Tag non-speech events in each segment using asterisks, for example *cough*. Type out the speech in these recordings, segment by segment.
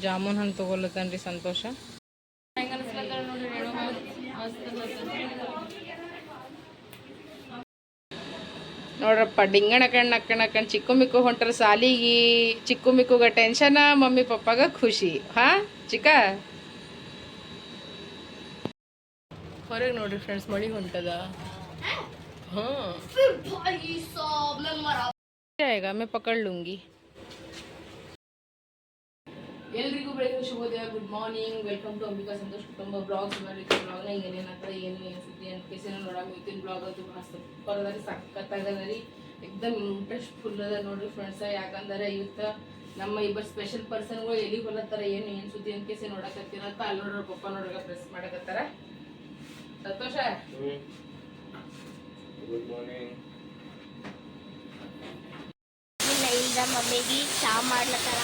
ಜಾಮೂನ್ ಹಣ್ಣು ತೊಗೊಲತ್ತನ್ರಿ ಸಂತೋಷ ನೋಡ್ರಪ್ಪ ಡಿಂಗಣ ಕಣ್ಣು ಅಕ್ಕಣ ಕಣ್ ಚಿಕ್ಕು ಮಿಕ್ಕು ಹೊಂಟ್ರ ಸಾಲಿಗಿ ಚಿಕ್ಕು ಮಿಕ್ಕುಗ ಟೆನ್ಷನ ಮಮ್ಮಿ ಪಪ್ಪಾಗ ಖುಷಿ ಹಾ ಚಿಕ್ಕ ಹೊರಗೆ ನೋಡ್ರಿ ಫ್ರೆಂಡ್ಸ್ ಮಳಿ ಹೊಂಟದ ಹಾಂ ಈಗ ಮೇ ಪಕಡ್ ಲುಂಗಿ ಎಲ್ರಿಗೂ ಬೆಳಗ್ಗೆ ಶುಭೋದಯ good morning welcome to Ambika Santosh ಕುಟುಂಬ ಬ್ಲಾಗ್ ಬರ್ಲಿಕ್ಕೆ ಬ್ಲಾಗ್ನ ಈಗ ಏನೇನಂತ ಏನು ಏನು ಸುದ್ದಿ ಅಂತ ಕೇಸಿನ ಇವತ್ತಿನ ಬ್ಲಾಗ್ ಅದು ಸೂಪರ್ ಸಖತ್ತಾಗದ ರೀ. ಎಕ್ದಮ್ ಇಂಟ್ರೆಸ್ಟ್ ಫುಲ್ ಅದ ನೋಡ್ರಿ ಫ್ರೆಂಡ್ಸ ಯಾಕಂದ್ರೆ ಇವತ್ತು ನಮ್ಮ ಇಬ್ಬರು ಸ್ಪೆಷಲ್ ಪರ್ಸನ್ಗಳು ಎಲ್ಲಿ ಹೊಲತ್ತಾರ ಏನು ಏನು ಸುದ್ದಿ ಅಂತ ಕೇಸಿ ನೋಡಕತ್ತೀರಂತ ಅಲ್ಲಿ ನೋಡ್ರ ಪಪ್ಪ ನೋಡ್ರ ಪ್ರೆಸ್ ಮಾಡಕತ್ತಾರ. ಸಂತೋಷ? ಗುಡ್ ಮಾರ್ನಿಂಗ್ ಇಲ್ಲ ಇಲ್ಲ ಮಮ್ಮಿಗೆ ಚಾ ಮಾಡ್ಲತ್ತಾರ.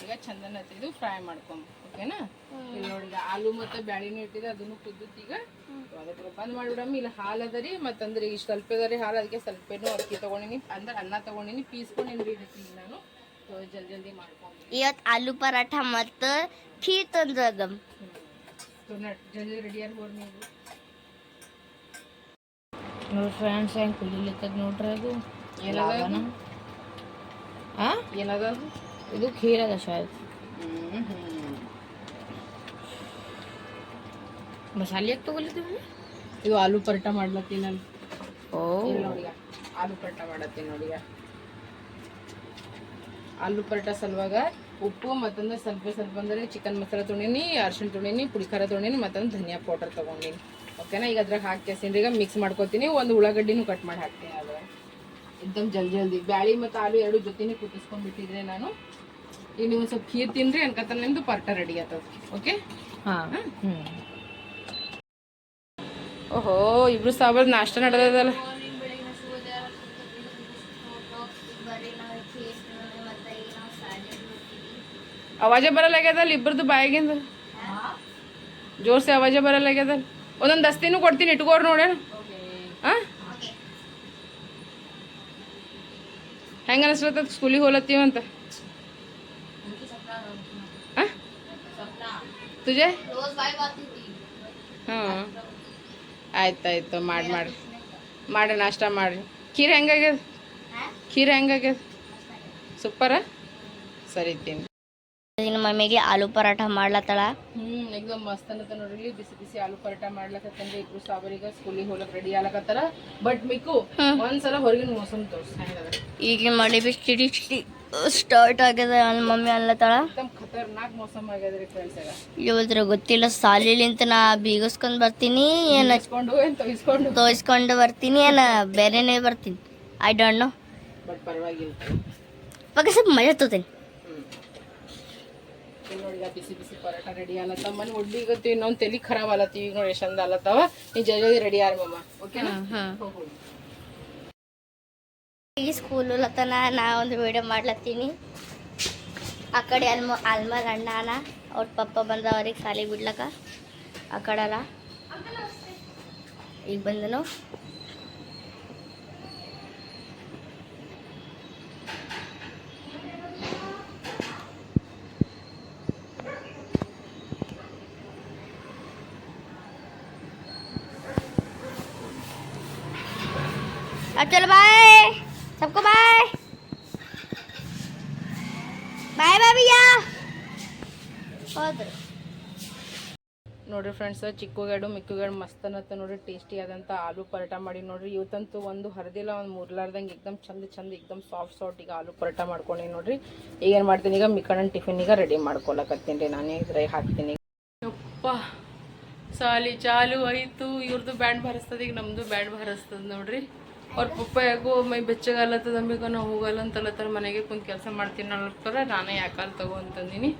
ಈಗ ಚಂದನ ಇದು ಫ್ರೈ ಮಾಡ್ಕೊಂಬ ಓಕೆನಾ ನೋಡಿ ಈಗ ಆಲೂ ಮತ್ತೆ ಬ್ಯಾಳಿನೂ ಇಟ್ಟಿದೆ ಅದನ್ನು ಕುದ್ದುತ್ ಈಗ. ಅದಕ್ಕೆ ಬಂದ್ ಮಾಡ್ಬಿಡಮ್ಮ ಇಲ್ಲಿ ಹಾಲು ಅದ ರೀ ಮತ್ತಂದ್ರೆ ಈಗ ಸ್ವಲ್ಪ ಅದ ರೀ ಹಾಲು ಅದಕ್ಕೆ ಸ್ವಲ್ಪನೂ ಅಕ್ಕಿ ತಗೊಂಡಿನಿ ಅಂದ್ರೆ ಅನ್ನ ತಗೊಂಡಿನಿ ಪೀಸ್ಕೊಂಡಿನಿ ರೀ ನಾನು. ಜಲ್ದಿ ಜಲ್ದಿ ಮಾಡ್ಕೊಂಡು. ಇವತ್ತು ಆಲೂ ಪರಾಠ ಮತ್ತು ಖೀರ್ ತಂದ್ರಗಮ್ ಅದಮ್ ಜಲ್ದಿ ರೆಡಿ ಆಗಿ ಹೋಗಿ ನೀವು. ನೋಡಿ ಫ್ರೆಂಡ್ಸ್ ಹೆಂಗೆ ಕುಲಿಲಿಕ್ಕದ ನೋಡ್ರಿ ಅದು. ಇದು ಖೀರದ ಶಾಯ್ ಶಾಯದ್ ಹ್ಮ್ ಹ್ಮ್. ಮಸಾಲೆ ಯಾಕೆ ತಗೊಲಿದ್ದೀವಿ ಇದು ಆಲೂ ಪರೋಟ ಮಾಡ್ಲತ್ತೀನಿ ನಾನು. ಓ. ಆಲೂ ಪರೋಟ ಮಾಡತ್ತೀನಿ ನೋಡಿ ಈಗ. ಆಲೂ ಪರೋಟ ಸಲುವಾಗ ಉಪ್ಪು ಮತ್ತೊಂದು ಸ್ವಲ್ಪ ಸ್ವಲ್ಪ ಅಂದರೆ ಚಿಕನ್ ಮಸಾಲ ತೊಗೊಂಡಿನಿ ಅರ್ಶಿಣ ತೊಗೊಂಡಿನಿ ಪುಡಿಖಾರ ತೊಗೊಂಡಿನಿ ಮತ್ತೊಂದು ಧನಿಯಾ ಪೌಡರ್ ತೊಗೊಂಡಿನಿ. ಓಕೆನಾ ಈಗ ಅದ್ರಾಗ ಹಾಕಿ ಈಗ ಮಿಕ್ಸ್ ಮಾಡ್ಕೊತೀನಿ ಒಂದು ಉಳ್ಳಾಗಡ್ಡಿನೂ ಕಟ್ ಮಾಡಿ ಹಾಕ್ತೀನಿ ಅದ್ರಾಗ ಎಕ್ದಮ್ ಜಲ್ ಜಲ್ದಿ. ಬ್ಯಾಳಿ ಮತ್ತು ಆಲೂ ಎರಡು ಜೊತೆನೇ ಕುದಿಸ್ಕೊಂಡ್ಬಿಟ್ಟಿದ್ರೆ ನಾನು. ಈಗ ನೀವು ಒಂದು ಸ್ವಲ್ಪ ಖೀರ್ ತಿಂದ್ರೆ ಅನ್ಕತ್ತ ನಿಮ್ದು ಪರ್ಟ ರೆಡಿ ಆತದ ಓಕೆ ಹಾಂ. ಓಹೋ ಇಬ್ರು ಸಾಬರ್ ನಾಷ್ಟ ನಡೆದಲ್ಲ ಅವಾಜ ಬರಲಾಗ್ಯದಲ್ಲ ಇಬ್ಬರದು ಬಾಯಿಗಿಂದ? ಜೋರ್ಸಿ ಅವಾಜ ಬರಲಾಗ್ಯದಲ್ಲ. ಒಂದೊಂದು ದಸ್ತಿನೂ ಕೊಡ್ತೀನಿ ಇಟ್ಕೋರ್ ನೋಡ್ಯಾನ ಹಾಂ ಹೆಂಗ ಅನಿಸ್ಲತ್ತದ ಸ್ಕೂಲಿಗೆ ಹೋಲತ್ತೀವಂತ ಹಾಂ ತುಜೆ? ಹಾಂ ಆಯ್ತಾಯ್ತು ಮಾಡಿ ಮಾಡಿ. ಮಾಡಿ ನಾಷ್ಟ ಮಾಡಿರಿ. ಖೀರ್ ಹೆಂಗಾಗ್ಯದ ಖೀರ್ ಹೆಂಗಾಗ್ಯದ ಸೂಪರ? ಸರಿ ತಿನ್ನಿ ಇನ್ನು ಮಮ್ಮಿಗೆ ಆಲೂ ಪರಾಠ ಮಾಡ್ಲತ್ತಾಳ. ಹ್ಮ್ ಎಕ್ದಮ್ ಮಸ್ತ್ ಅನ್ನತ್ತ ನೋಡ್ರಿ. ಬಿಸಿ ಬಿಸಿ ಆಲೂ ಪರೋಟ ಮಾಡ್ಲಕತ್ತಂದ್ರೆ ಇಬ್ರು ಸಾಬರಿಗ ಸ್ಕೂಲಿಗೆ ಹೋಗ್ಲಕ್ ರೆಡಿ ಆಗ್ಲಕತ್ತಾರ. ಬಟ್ ಮಿಕ್ಕು ಒಂದ್ಸಲ ಹೊರಗಿನ ಮೋಸಮ್ ತೋರ್ಸ್ ಈಗಿನ ಮಳೆ ಬಿ ಚಿಡಿ ಚಿಡಿ ಸ್ಟಾರ್ಟ್ ಆಗ್ಯದ ನನ್ನ ಮಮ್ಮಿ ಅನ್ಲತ್ತಾಳ. ಖತರ್ನಾಕ್ ಮೋಸಮ್ ಆಗ್ಯದ್ರಿ ಫ್ರೆಂಡ್ಸ್ ಈಗ. ಇವತ್ರ ಗೊತ್ತಿಲ್ಲ ಸಾಲಿಲಿಂತ ನಾ ಬೀಗಸ್ಕೊಂಡ್ ಬರ್ತೀನಿ ಏನ ಹಚ್ಕೊಂಡು ಏನ್ ತೊಗಿಸ್ಕೊಂಡು ತೋಯಿಸ್ಕೊಂಡು ಬರ್ತೀನಿ ಏನ ಬೇರೆನೇ ಬರ್ತೀನಿ. ಐ ಡೋಂಟ್ ನೋ ಬಟ್ ಪರವಾಗಿಲ್ಲ. ಬಗ್ಗೆ ಸ್ವಲ್ಪ ಮಜಾ ತೋತೀನಿ ನೋಡಿ ಈಗ ಬಿಸಿ ಬಿಸಿ ಪರೋಟ ರೆಡಿ ಆಲತ್ತ ಮನೆ ಒಡ್ಡಿಗತ್ತಿ ಇನ್ನೊಂದು ತಲೆ ಖರಾಬ್ ಆಲತ್ತಿ ಈಗ ನೋಡಿ ಎಷ್ಟು ಚಂದ ಆಲತ್ತವ. ನೀ ಜಲ್ದಿ ರೆಡಿ ಆರ್ ಮಮ್ಮ ಓಕೆನಾ ಈ ಸ್ಕೂಲ್ ಲತನ ನಾ ಒಂದು ವಿಡಿಯೋ ಮಾಡ್ಲತ್ತೀನಿ. ಆ ಕಡೆ ಅಲ್ಮ ಅಲ್ಮರ್ ಅಣ್ಣನ ಅವ್ರ ಪಪ್ಪ ಬಂದ ಅವ್ರಿಗೆ ಸಾಲಿಗೆ ಬಿಡ್ಲಕ್ಕ. ಆ ಕಡೆಲ್ಲ ಈಗ ಬಂದನು. ಫ್ರೆಂಡ್ಸ್ ಚಿಕ್ಕುಗೇಡು ಮಿಕ್ಕುಗೇಡು ಮಸ್ತ್ ಅನ್ನತ್ತ ನೋಡ್ರಿ ಟೇಸ್ಟಿ ಆದಂಥ ಆಲೂ ಪರೋಟ ಮಾಡಿ ನೋಡ್ರಿ. ಇವತ್ತಂತೂ ಒಂದು ಹರಿದಿಲ್ಲ, ಒಂದು ಮುರ್ಲಾರ್ದಂಗೆ ಎಕ್ದಮ್ ಚಂದ ಚಂದ ಎಕ್ದಮ್ ಸಾಫ್ಟ್ ಸಾಫ್ಟ್ ಈಗ ಆಲೂ ಪರೋಟ ಮಾಡ್ಕೊಂಡಿ ನೋಡ್ರಿ. ಈಗ ಏನು ಮಾಡ್ತೀನಿ, ಈಗ ಮಿಕ್ಕಣ್ಣ ಟಿಫಿನ್ ಈಗ ರೆಡಿ ಮಾಡ್ಕೊಳಕತ್ತೀನಿ ರೀ. ನಾನೇ ಇದ್ರಾಗ ಹಾಕ್ತೀನಿ. ಯಪ್ಪ, ಸಾಲಿ ಚಾಲು ಆಯಿತು. ಇವ್ರದ್ದು ಬ್ಯಾಂಡ್ ಬಾರಿಸ್ತದ, ಈಗ ನಮ್ಮದು ಬ್ಯಾಂಡ್ ಬಾರಿಸ್ತದ ನೋಡ್ರಿ. ಅವ್ರ ಪಪ್ಪ ಯಾಕೋ ಮೈ ಬೆಚ್ಚಗಾಲತ್ತದ ಅಂಬಿಕ ನಾವು ಹೋಗಲ್ಲ ಅಂತಲತ್ತರ, ಮನೆಗೆ ಕುಂತು ಕೆಲಸ ಮಾಡ್ತೀನಿ ಅನ್ನೋಕ್ಕಾರ ನಾನೇ ಯಾಕಲ್ ತಗೋ ಅಂತಂದಿನಿ.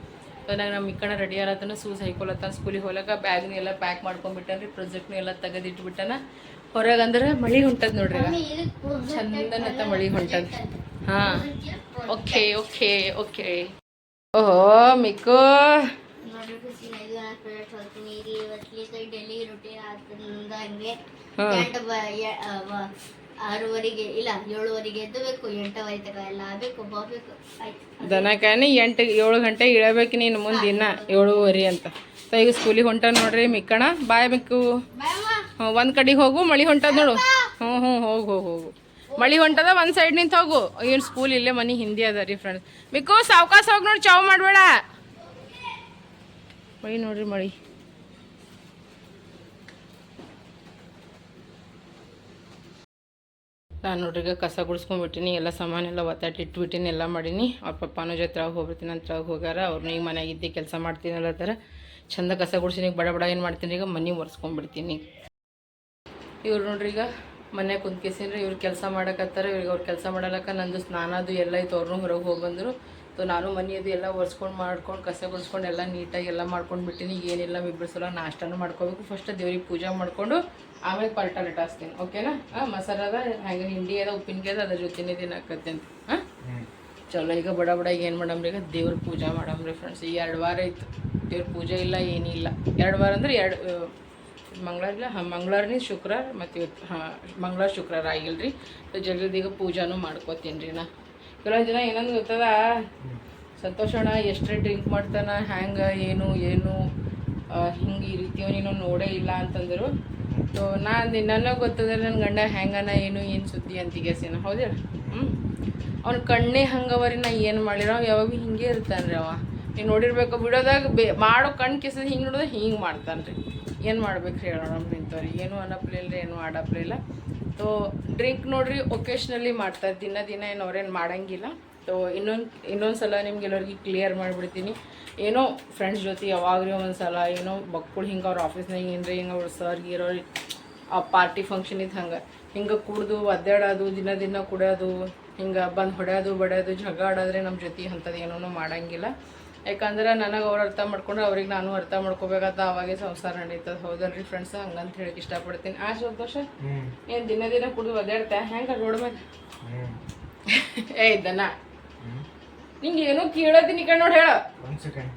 ಅದ್ರಾಗ ನಮ್ಮ ಇಕ್ಕಣ ರೆಡಿ ಆಲತ್ತನ ಶೂಸ್ ಹೈಕೊಳತ್ತಾನ ಸ್ಕೂಲಿಗೆ ಹೋಲಕ ಬ್ಯಾಗ್ನ ಎಲ್ಲ ಪ್ಯಾಕ್ ಮಾಡ್ಕೊಂಡ್ಬಿಟ್ಟನ್ರಿ ಪ್ರೊಜೆಕ್ಟ್ನ ಎಲ್ಲ ತೆಗೆದಿಟ್ಬಿಟ್ಟನ. ಹೊರಗೆ ಅಂದ್ರೆ ಮಳಿ ಹೊಂಟದ ನೋಡ್ರಿ ಚಂದನತ್ತ ಮಳಿ ಹೊಂಟದ. ಹಾ. ಓಕೆ ಓಕೆ ಓಕೆ ಓಹೋ ಮಿಕ್ಕು. ಹ್ಮ್. ಡೈಲಿ ಆರೂವರೆಗೆ, ಇಲ್ಲ, ಏಳುವರೆಗೆ ಎದ್ದಬೇಕು ಎಂಟುವರೆ ತಗ ಎಲ್ಲ ಬಾಬೇಕು ಆಯ್ತು. ಎಂಟು, ಏಳು ಗಂಟೆ ಇಳಬೇಕು ನೀನು ಮುಂದಿನ ಏಳುವರೆ ಅಂತ. ಈಗ ಸ್ಕೂಲಿಗೆ ಹೊಂಟ ನೋಡ್ರಿ ಮಿಕ್ಕಣ, ಬಾಯ್ ಮಿಕ್ಕು. ಹ್ಞೂ, ಒಂದು ಕಡೆಗೆ ಹೋಗು, ಮಳಿ ಹೊಂಟದ ನೋಡು. ಹ್ಞೂ ಹ್ಞೂ, ಹೋಗು ಹೋಗು ಹೋಗು. ಮಳಿ ಹೊಂಟದ ಒಂದು ಸೈಡ್ ನಿಂತ ಹೋಗು. ಏನು ಸ್ಕೂಲ್ ಇಲ್ಲೇ ಮನೆ ಹಿಂದಿ ಅದ ರೀ ಫ್ರೆಂಡ್ಸ್ ಮಿಕ್ಕು, ಸಾವ್ಕಾಸ ಹೋಗಿ ನೋಡಿ, ಚಾವ್ ಮಾಡಬೇಡ. ಮಳಿ ನೋಡ್ರಿ ಮಳಿ. ನಾನು ನೋಡ್ರಿ ಈಗ ಕಸ ಗುಡಿಸ್ಕೊಂಡ್ಬಿಟ್ಟಿನಿ, ಎಲ್ಲ ಸಾಮಾನೆಲ್ಲ ಒತ್ತಾಟಿ ಇಟ್ಬಿಟ್ಟಿನಿ, ಎಲ್ಲ ಮಾಡೀನಿ. ಅವ್ರ ಪಪ್ಪನೂ ಜೊತೆ ಹೋಗ್ಬಿಡ್ತೀನಿ ಅಂತ ಹೋಗ್ಯಾರ. ಅವ್ರನ್ನ ಈಗ ಮನೆಯಾಗ ಇದ್ದು, ಕೆಲಸ ಮಾಡ್ತೀನಿ ಥರ ಚಂದ ಕಸ ಗುಡಿಸಿನಿ ಬಡ ಬಡ ಏನು ಮಾಡ್ತೀನಿ ಈಗ, ಮನೆ ಒರೆಸ್ಕೊಂಡ್ಬಿಡ್ತೀನಿ. ಇವ್ರು ನೋಡ್ರಿ ಈಗ ಮನೆ ಕುಂತ್ಕೇಸಿನ್ರಿ, ಇವ್ರು ಕೆಲಸ ಮಾಡಕತ್ತಾರ. ಇವ್ರಿಗೆ ಅವ್ರು ಕೆಲಸ ಮಾಡಲಕ್ಕ ನಂದು ಸ್ನಾನ ಅದು ಎಲ್ಲ ಇತ್ತು. ಅವ್ರನ್ನೂ ಹೊರಗೆ ಹೋಗಿ ಬಂದರು. ಸೊ ನಾನು ಮನೆ ಅದು ಎಲ್ಲ ಒರೆಸ್ಕೊಂಡು ಮಾಡ್ಕೊಂಡು ಕಸ ಗುಡಿಸ್ಕೊಂಡು ಎಲ್ಲ ನೀಟಾಗಿ ಎಲ್ಲ ಮಾಡ್ಕೊಂಡು ಬಿಟ್ಟಿನಿ. ಈಗ ಏನಿಲ್ಲ ಸಲ ನಾಷ್ಟನೂ ಮಾಡ್ಕೋಬೇಕು. ಫಸ್ಟ್ ದೇವ್ರಿಗೆ ಪೂಜೆ ಮಾಡಿಕೊಂಡು ಆಮೇಲೆ ಪಲ್ಟ ಲಟಾಸ್ತೀನಿ ಓಕೆನಾ ಹಾಂ ಮಸಾಲ ಅದ ಹಂಗೆ ಹಿಂಡಿ ಅದ ಉಪ್ಪಿನಕಾಯಿ ಅದ ಅದ್ರ ಜೊತೆನೇ ದಿನಾಕತ್ತೇನೆ ಅಂತ. ಹಾಂ ಚಲೋ ಈಗ ಬಡ ಬಡ ಏನು ಮಾಡಮ್ರಿ ಈಗ? ದೇವ್ರ ಪೂಜೆ ಮಾಡಮ್ರಿ ಫ್ರೆಂಡ್ಸ್ ಈ ಎರಡು ವಾರ ಇತ್ತು ದೇವ್ರ ಪೂಜೆ ಇಲ್ಲ ಏನಿಲ್ಲ. ಎರಡು ವಾರ ಅಂದ್ರೆ ಎರಡು ಮಂಗಳವಾರ ಇಲ್ಲ ಹಾಂ ಮಂಗಳವಾರನೇ ಶುಕ್ರವಾರ ಮತ್ತು ಇವತ್ತು ಹಾಂ ಮಂಗಳವಾರ ಶುಕ್ರವಾರ ಆಗಿಲ್ಲ ರೀ ಸೊ ಜಲ್ದಿ ಈಗ ಪೂಜಾನು ಮಾಡ್ಕೋತೀನಿ ರೀ ನಾ. ಕೆಲವೊಂದು ಜನ ಏನಂದು ಗೊತ್ತದ? ಸಂತೋಷಣ್ಣ ಎಷ್ಟ್ರೇ ಡ್ರಿಂಕ್ ಮಾಡ್ತಾನ, ಹ್ಯಾಂಗೆ, ಏನು ಏನು ಹಿಂಗೆ ಈ ರೀತಿ ನೀನು ನೋಡೇ ಇಲ್ಲ ಅಂತಂದರು. ಸೊ ನಾ ಅಂದಿ ನನಗೆ ಗೊತ್ತದ ನನ್ನ ಗಂಡ ಹೆಂಗನ ಏನು ಏನು ಸುದ್ದಿ ಅಂತಿಗೆಸಿನ ಹೌದಿಲ್ಲ ಹ್ಞೂ ಅವ್ನ ಕಣ್ಣೇ ಹಂಗವರಿ, ನಾ ಏನು ಮಾಡಿರೋ, ಅವ ಯಾವಾಗ ಹಿಂಗೆ ಇರ್ತಾನೆ ರೀ ಅವ. ನೀವು ನೋಡಿರ್ಬೇಕು, ಬಿಡೋದಾಗ ಬೇ, ಮಾಡೋ ಕಣ್ಣು ಕಿಸದ ಹಿಂಗೆ ನೋಡಿದ್ರೆ ಹಿಂಗೆ ಮಾಡ್ತಾನೆ ರೀ ಏನು ಮಾಡ್ಬೇಕು ಹೇಳೋಣ ನಿಂತವ್ರಿ? ಏನು ಅನ್ನಪ್ಲೇ ಇಲ್ಲ ಏನು ಮಾಡಪ್ಲೇ ಇಲ್ಲ ಸೊ ಡ್ರಿಂಕ್ ನೋಡ್ರಿ ಒಕೇಶ್ನಲಿ ಮಾಡ್ತಾರೆ. ದಿನ ದಿನ ಏನು ಅವ್ರೇನು ಮಾಡಂಗಿಲ್ಲ. ಸೊ ಇನ್ನೊಂದು ಇನ್ನೊಂದು ಸಲ ನಿಮ್ಗೆ ಎಲ್ಲರಿಗೆ ಕ್ಲಿಯರ್ ಮಾಡಿಬಿಡ್ತೀನಿ. ಏನೋ ಫ್ರೆಂಡ್ಸ್ ಜೊತೆ ಯಾವಾಗ್ರಿ ಒಂದು ಸಲ ಏನೋ ಮಕ್ಕಳು ಹಿಂಗೆ ಅವ್ರ ಆಫೀಸ್ನಾಗ ಏನ್ರಿ ಹಿಂಗೆ ಅವ್ರ ಸರ್ ಇರೋ ಆ ಪಾರ್ಟಿ ಫಂಕ್ಷನ್ ಇದ್ದು ಹಂಗೆ. ಹಿಂಗೆ ಕುಡ್ದು ಒದ್ದಾಡೋದು, ದಿನ ದಿನ ಕುಡಿಯೋದು ಹಿಂಗೆ ಬಂದು ಹೊಡೆಯೋದು ಬಡಿಯೋದು ಜಗಳ ನಮ್ಮ ಜೊತೆ ಅಂಥದ್ದು ಏನೂ ಮಾಡಂಗಿಲ್ಲ. ಯಾಕಂದ್ರೆ ನನಗೆ ಅವ್ರು ಅರ್ಥ ಮಾಡ್ಕೊಂಡ್ರೆ ಅವ್ರಿಗೆ ನಾನು ಅರ್ಥ ಮಾಡ್ಕೋಬೇಕಾದ ಅವಾಗೆ ಸಂಸಾರ ನಡೀತದೆ. ಹೌದಲ್ರಿ ಫ್ರೆಂಡ್ಸ್ ಹಂಗಂತ ಹೇಳಕ್ಕೆ ಇಷ್ಟಪಡ್ತೀನಿ. ಆ ಸಂತೋಷ? ಏನು ದಿನ ದಿನ ಕುಡಿದು ಒದ್ದಾಡ್ತಾ? ಹೆಂಗೆ ರೋಡ್ ಮೇಲೆ ಏ ದನ. ನಿಂಗೆ ಏನೋ ಕೇಳೋದಿನಿ ಕಣ್ ನೋಡಿ ಹೇಳ. ಒಂದು ಸೆಕೆಂಡ್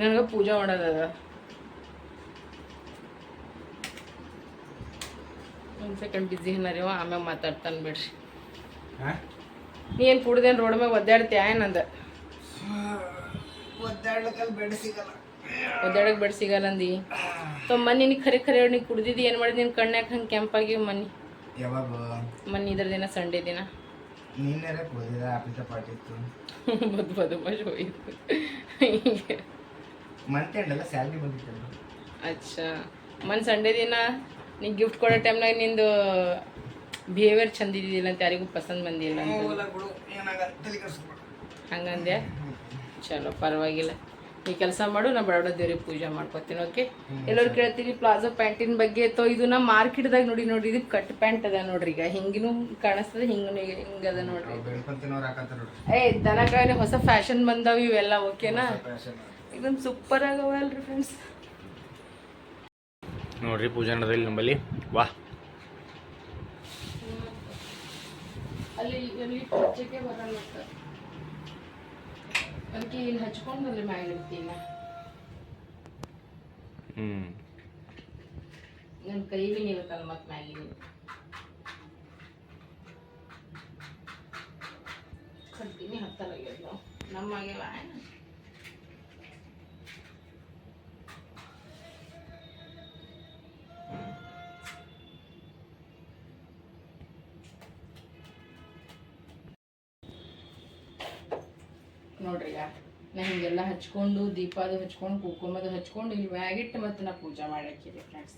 ನನಗೆ ಪೂಜೆ ಮಾಡೋದದ. ಒಂದು ಸೆಕೆಂಡ್ ಬಿಜಿ ಏನಾರಿವ ಆಮ್ಯಾಗ ಮಾತಾಡ್ತಾನೆ ಬಿಡ್ರಿ. ನೀ ಏನು ಕುಡ್ದೇನು ರೋಡ್ ಮ್ಯಾಗ *laughs* ಒದ್ದಾಡ್ತೀಯ ಏನಂದ? ಒದ್ದಾಡ್ಲಕ್ಕಲ್ಲಿ ಬೆಡ್ ಸಿಗಲ್ಲ. ಒದ್ದಾಡಕ್ಕೆ ಬೆಡ್ ಸಿಗಲ್ಲ ಅಂದಿ? ಸೊ ಮನಿ ನೀ ಖರೆ ಖರೆ ನೀ ಕುಡ್ದಿದ್ದು ಏನು ಮಾಡಿದ್? ನಿನ್ನ ಕಣ್ಣಾಗ ಹಂಗೆ ಕೆಂಪಾಗಿ ಮನಿ ಯಾವಾಗ? ಮನಿ ಇದ್ರ ದಿನ ಸಂಡೇ ದಿನ. ನೀನೇರೆ ಕುಡಿದಿದ ಆಫೀಸ ಪಾರ್ಟಿ ಇತ್ತು. ಬದ್ ಬದು ಮಜ್ ಹೋಯ್ತು ಮಂತ್ ಎಂಡ್ ಎಲ್ಲ ಸ್ಯಾಲ್ರಿ ಬಂದಿತ್ತಲ್ಲ. ಅಚ್ಚಾ. ಮನ್ ಸಂಡೇ ದಿನ ನೀ ಗಿಫ್ಟ್ ಕೊಡೋ ಟೈಮ್ನಾಗ ನಿಂದು ಬಿಹೇವಿಯರ್ ಚಂದ ಇದ್ದಿದ್ದಿಲ್ಲ ಅಂತ ಯಾರಿಗೂ ಪಸಂದ್ ಬಂದಿಲ್ಲ ಅಂತ. ಹಂಗಂದೆ ಚಲೋ ಪರವಾಗಿಲ್ಲ. ಈ ಕೆಲಸ ಮಾಡು ನಾ ಬಡವಡ ದೇವ್ರಿಗೆ ಪೂಜೆ ಮಾಡ್ಕೊತೀನಿ ಓಕೆ ಎಲ್ಲರೂ ಕೇಳ್ತೀರಿ ಪ್ಲಾಜೋ ಪ್ಯಾಂಟಿನ ಬಗ್ಗೆ. ತೋ ಇದು ನಾ ಮಾರ್ಕೆಟ್ದಾಗ ನೋಡಿ ನೋಡಿ ಇದು ಕಟ್ ಪ್ಯಾಂಟ್ ಅದ ನೋಡ್ರಿ ಈಗ. ಹಿಂಗಿನೂ ಕಾಣಿಸ್ತದೆ ಹಿಂಗ ಹಿಂಗದ ನೋಡ್ರಿ. ಏ ದನ ಕಾಯಿಲೆ ಹೊಸ ಫ್ಯಾಷನ್ ಬಂದಾವ ಇವೆಲ್ಲ ಓಕೆನಾ ಇದೊಂದು ಸೂಪರ್ ಆಗವ ಅಲ್ರಿ ಫ್ರೆಂಡ್ಸ್ ನೋಡ್ರಿ ಪೂಜಾ ನಡೆದಿಲ್ಲ ನಮ್ಮಲ್ಲಿ. ವಾ. ಅಲ್ಲಿ ಅಲ್ಲಿ ಪೂಜೆಗೆ ಬರಲ್ಲ ಅಂತ. ಅದಕ್ಕೆ ಇಲ್ಲಿ ಹಚ್ಕೊಂಡು ಅಲ್ಲಿ ಇಡ್ತೀನಿ ಹ್ಞೂ ನನ್ನ ಕೈ ಬಿ ನಿಲ್ಕಲ್ಲ ಮತ್ತೆ ಮ್ಯಾಗಿ ಕಟ್ತೀನಿ ಹತ್ತಲಾಗ್ಯದ ನಾವು ನಮ್ಮ ಆಗ್ಯಾವ ಹಿಂಗೆಲ್ಲ ಹಚ್ಕೊಂಡು ದೀಪ ಅದು ಹಚ್ಕೊಂಡು ಕುಂಕುಮದು ಹಚ್ಕೊಂಡು ಇಲ್ಲಿ ಮ್ಯಾಗಿಟ್ಟು ಮತ್ತು ನಾ ಪೂಜೆ ಮಾಡಾಕಿದೆ ಫ್ರೆಂಡ್ಸ್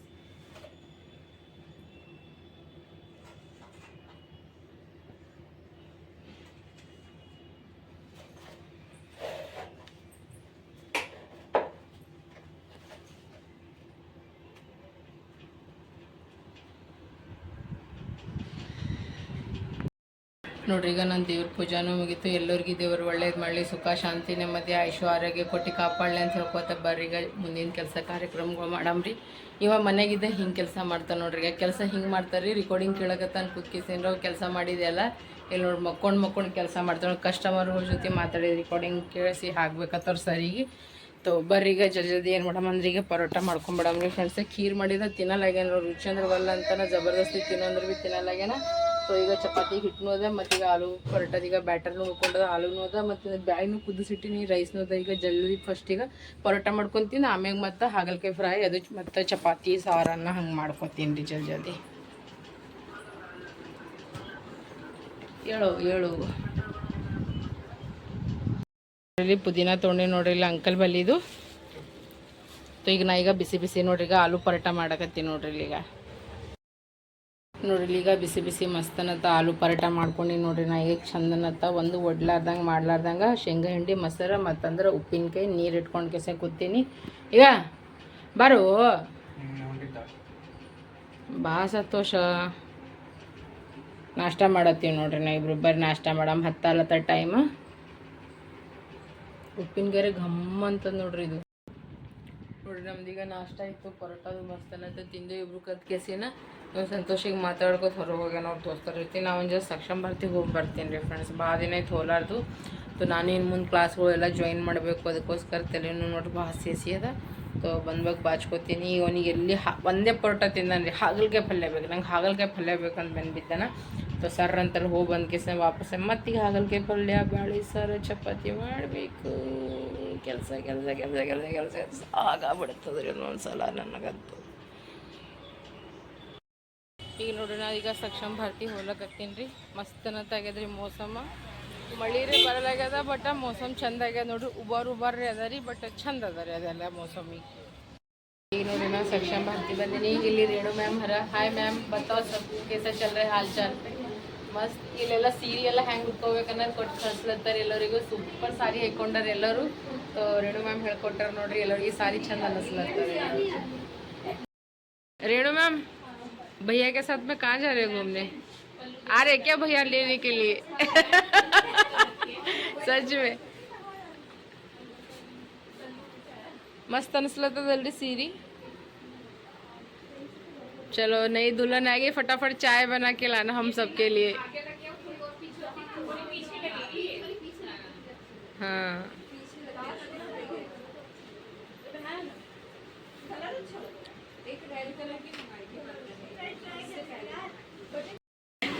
ನೋಡ್ರಿ, ಈಗ ನನ್ನ ದೇವ್ರ ಪೂಜಾನೂ ಮುಗೀತು. ಎಲ್ಲರಿಗೂ ದೇವ್ರು ಒಳ್ಳೇದು ಮಾಡಲಿ, ಸುಖ, ಶಾಂತಿ, ನೆಮ್ಮದಿ ಆಯುಷು ಆರೋಗ್ಯ ಕೊಟ್ಟು ಕಾಪಾಡಲಿ ಅಂತ ಹೇಳ್ಕೊತ ಬರ್ರಿ. ಈಗ ಮುಂದಿನ ಕೆಲಸ ಕಾರ್ಯಕ್ರಮಗಳು ಮಾಡಮ್ರಿ ಇವ ಮನೆಗಿದ್ದ ಹಿಂಗೆ ಕೆಲಸ ಮಾಡ್ತಾನೆ ನೋಡ್ರಿ. ಈಗ ಕೆಲಸ ಹಿಂಗೆ ಮಾಡ್ತಾರೆ ರೀ ರಿಕಾರ್ಡಿಂಗ್ ಕೇಳಕತ್ತಾನ ಅವ್ರು ಕೆಲಸ ಮಾಡಿದೆಲ್ಲ ಇಲ್ಲಿ ನೋಡಿ ಮಕ್ಕೊಂಡು ಮಕ್ಕೊಂಡು ಕೆಲಸ ಮಾಡ್ತಾರೆ ಕಸ್ಟಮರ್ಗಳ ಜೊತೆ ಮಾತಾಡಿ ರಿಕಾರ್ಡಿಂಗ್ ಕೇಳಿಸಿ ಹಾಕ್ಬೇಕತ್ತವ್ರು ಸರಿಗೆ. ತೊ ಈಗ ಜಲ್ದಿ ಜಲ್ದಿ ಏನು ಮಾಡಮ್ ಅಂದ್ರೆ ಈಗ ಪರೋಟ ಮಾಡ್ಕೊಂಬಿಡಮ್ರಿ ಫ್ರೆಂಡ್ಸ್ ಖೀರ್ ಮಾಡಿದ ತಿನ್ನಲಾಗ್ಯಾನ ರುಚಿ ಅಂದ್ರೆ ವಲ್ಲ ಅಂತ ಜಬರ್ದಸ್ತಿ ತಿನ್ನೋ ಅಂದ್ರೆ ಭೀ ತಿನ್ನಲಾಗ್ಯಾನ ಸೊ ಈಗ ಚಪಾತಿ ಹಿಟ್ಟನು ಅದ ಮತ್ತು ಈಗ ಆಲೂ ಪರೋಟದ ಈಗ ಬ್ಯಾಟರ್ನು ಉಳ್ಕೊಂಡದ ಆಲೂನು ಅದ ಮತ್ತು ಬ್ಯಾಳಿನೂ ಕುದಿಸಿಟ್ಟಿನಿ ರೈಸ್ನು ಅದ ಈಗ ಜಲ್ದಿ ಫಸ್ಟ್ ಈಗ ಪರೋಟ ಮಾಡ್ಕೊತೀನಿ ಆಮ್ಯಾಗ ಮತ್ತು ಹಾಗಲ್ಕಾಯಿ ಫ್ರೈ ಅದು ಮತ್ತು ಚಪಾತಿ ಸಾರನ್ನ ಹಂಗೆ ಮಾಡ್ಕೊತೀನಿ ರೀ ಜಲ್ದಿ ಜಲ್ದಿ. ಹೇಳು ಹೇಳು. ಪುದೀನ ನೋಡ್ರಿ, ಇಲ್ಲಿ ಅಂಕಲ್ ಬಲ್ಲಿದು. ಈಗ ನಾ ಈಗ ಬಿಸಿ ಬಿಸಿ ನೋಡ್ರಿ, ಈಗ ಆಲೂ ಪರೋಟ ಮಾಡಕತ್ತೀನಿ ನೋಡ್ರಿ ಇಲ್ಲಿ ಈಗ. ನೋಡ್ರಿ ಈಗ ಬಿಸಿ ಬಿಸಿ ಮಸ್ತನತ್ತ ಆಲೂ ಪರೋಟ ಮಾಡ್ಕೊಂಡು ನೋಡ್ರಿ ನಾ. ಈಗ ಚಂದನತ್ತ ಒಂದು ಒಡ್ಲಾರ್ದಂಗೆ ಮಾಡ್ಲಾರ್ದಂಗೆ ಶೇಂಗಾ ಹಿಂಡಿ, ಮೊಸರು ಮತ್ತಂದ್ರೆ ಉಪ್ಪಿನಕಾಯಿ ನೀರು ಇಟ್ಕೊಂಡು ಕೆಸ ಕೂತೀನಿ. ಈಗ ಬಾರು. ಬಾ ಸಂತೋಷ. ನಾಷ್ಟ ಮಾಡತ್ತೀವಿ ನೋಡ್ರಿ ನಾ ಇಬ್ರು. ಬರ್ರಿ ನಾಷ್ಟ ಮಾಡಮ್. ಹತ್ತಲತ್ತ ಟೈಮ್ ಉಪ್ಪಿನಕಾಯಿ ಘಮ್ ಅಂತಂದು ನೋಡ್ರಿ ಇದು. ನೋಡ್ರಿ ನಮ್ದೀಗ ನಾಷ್ಟ ಇತ್ತು, ಪರೋಟದು ಮಸ್ತನತ್ತ ತಿಂದು ಇಬ್ರು ಕತ್ ಕೇಸಿನ. ಇವ್ ಸಂತೋಷಿಗೆ ಮಾತಾಡ್ಕೊತ ಹೊರಗೆ ಹೋಗ್ಯಾನ ನೋಡಿ ದೋಸ್ತರ ಜೊತೆ. ನಾವು ಒಂದು ಸಕ್ಷಮ್ ಬರ್ತೀವಿ ಹೋಗಿ ಬರ್ತೀನಿ ರೀ ಫ್ರೆಂಡ್ಸ್ ಭಾಳ ದಿನ ಐತೆ ಹೋಲಾರ್ದು. ಸೊ ನಾನು ಇನ್ನು ಮುಂದೆ ಕ್ಲಾಸ್ಗಳೆಲ್ಲ ಜಾಯಿನ್ ಮಾಡಬೇಕು ಅದಕ್ಕೋಸ್ಕರ ತಲೆನೂ ನೋಡಿ ಭಾಳ ಸೇಸಿ ಅದ. ಸೊ ಬಂದ್ಬೇಕು ಬಾಚ್ಕೋತೀನಿ. ಅವನಿಗೆ ಎಲ್ಲಿ ಹಾ, ಒಂದೇ ಪರೋಟ ತಿಂದಾನೆ ರೀ ಹಾಗಲ್ಕಾಯಿ ಪಲ್ಯ ಬೇಕು. ನಂಗೆ ಹಾಗಲ್ಕಾಯಿ ಪಲ್ಯ ಬೇಕಂತ ಬಂದ್ಬಿದ್ದಾನ. ಸೊ ಸರ್ ಅಂತಲ್ಲಿ ಹೋಗಿ ಬಂದ ಕೇಸ ವಾಪಸ್ ಮತ್ತೀಗ ಹಾಗಲ್ಕಾಯಿ ಪಲ್ಯ, ಬ್ಯಾಳಿ, ಸರ್, ಚಪಾತಿ ಮಾಡಬೇಕು. ಕೆಲಸ ಕೆಲಸ ಕೆಲಸ ಕೆಲಸ ಕೆಲಸ ಕೆಲಸ. ಆಗಾಗ್ಬಿಡ್ತದೆ ರೀ ಒಂದೊಂದು ಸಲ ನನಗಂತೂ. ಈಗ ನೋಡೋಣ ಈಗ ಸಕ್ಷಮ್ ಭಾರತಿ ಹೋಗ್ಲಕ್ಕತ್ತೀನಿ ರೀ. ಮಸ್ತನ ಆಗ್ಯದ್ರಿ ಮೋಸಮ ಮಳಿ ರೀ ಬರಲಾಗ್ಯದ ಬಟ್ ಮೋಸಮ್ ಚಂದ ಆಗ್ಯದ ನೋಡ್ರಿ. ಉಬಾರ್ ಉಬಾರ್ ರೀ ಅದ ಬಟ್ ಚಂದ ಅದರಿ ರೀ ಅದೆಲ್ಲ ಮೋಸಮ್ಮಿ. ಈಗ ನೋಡಿ ನಾ ಸಕ್ಷಮ್ ಭಾರತಿ ಬಂದೀನಿ. ಇಲ್ಲಿ ರೇಣು ಮ್ಯಾಮ್ ಹರ. ಹಾಯ್ ಮ್ಯಾಮ್ ಬತ್ತಾವ ಸಬ್ ಕೇಸ ಚಲ್ರೆ, ಹಾಲ್ ಚಾಲ್ ಮಸ್ತ್ ಇಲ್ಲೆಲ್ಲ ಸೀರೆ ಎಲ್ಲ ಹೆಂಗೆ ಉಟ್ಕೋಬೇಕನ್ನೋದು ಕೊಟ್ಟು ಕಳ್ಸ್ಲತ್ತಾರ ಎಲ್ಲರಿಗೂ. ಸೂಪರ್ ಸಾರಿ ಹಾಕೊಂಡಾರ ಎಲ್ಲರೂ. ರೇಣು ಮ್ಯಾಮ್ ಹೇಳ್ಕೊಟ್ಟಾರ ನೋಡ್ರಿ, ಎಲ್ಲರಿಗೂ ಸಾರಿ ಚಂದ ಅನ್ನಿಸ್ಲತ್ತಾರ. ರೇಣು ಮ್ಯಾಮ್ भैया के साथ में कहाँ जा रहे हो घूमने? आ रहे क्या भैया लेने के लिए? *laughs* सच में। मस्त अनसलतल्री सीरी। चलो, नई दुल्हन आ गई, फटाफट चाय बना के लाना हम सब के लिए। हाँ।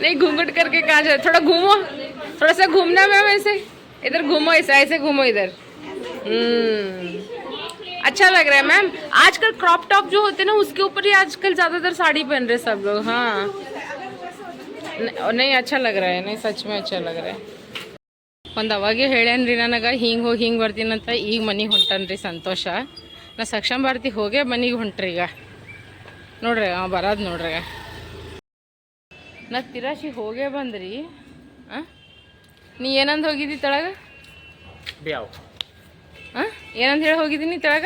नहीं घूंघट करके कहाँ जाए थोड़ा घूमो थोड़ा सा घूमना मैम ऐसे इधर घूमो ऐसे ऐसे घूमो इधर हम्म अच्छा लग रहा है मैम आजकल क्रॉप टॉप जो होते हैं ना उसके ऊपर ही आजकल ज्यादातर साड़ी पहन रहे सब लोग हाँ न- नहीं अच्छा लग रहा है नहीं सच में अच्छा लग रहा है ಒಂದು ಅವಾಗೆ ಹೇಳ್ಯಾನ್ರಿ ನನಗೆ ಹಿಂಗೆ ಹೋಗಿ ಹಿಂಗೆ ಬರ್ತೀನಂತ ಈಗ ಮನೆಗೆ ಹೊಂಟನ್ರಿ ಸಂತೋಷ ನಾ ಸಕ್ಷಮ್ ಭಾರತಿ ಹೋಗೇ ಮನೆಗೆ ಹೊಂಟ್ರಿ ಈಗ ನೋಡ್ರಿ ಅವ ಬರೋದು ನೋಡ್ರಿ ಈಗ. ನಾ ತಿರಾಶಿ ಹೋಗೇ ಬಂದ್ರಿ? ನೀ ಏನಂದ್ ಹೋಗಿದ್ದಿ ತಳಗ? ಬ್ಯಾವ್. ಹಾಂ ಏನಂತ ಹೇಳಿ ಹೋಗಿದ್ದೀನಿ ತಳಗ?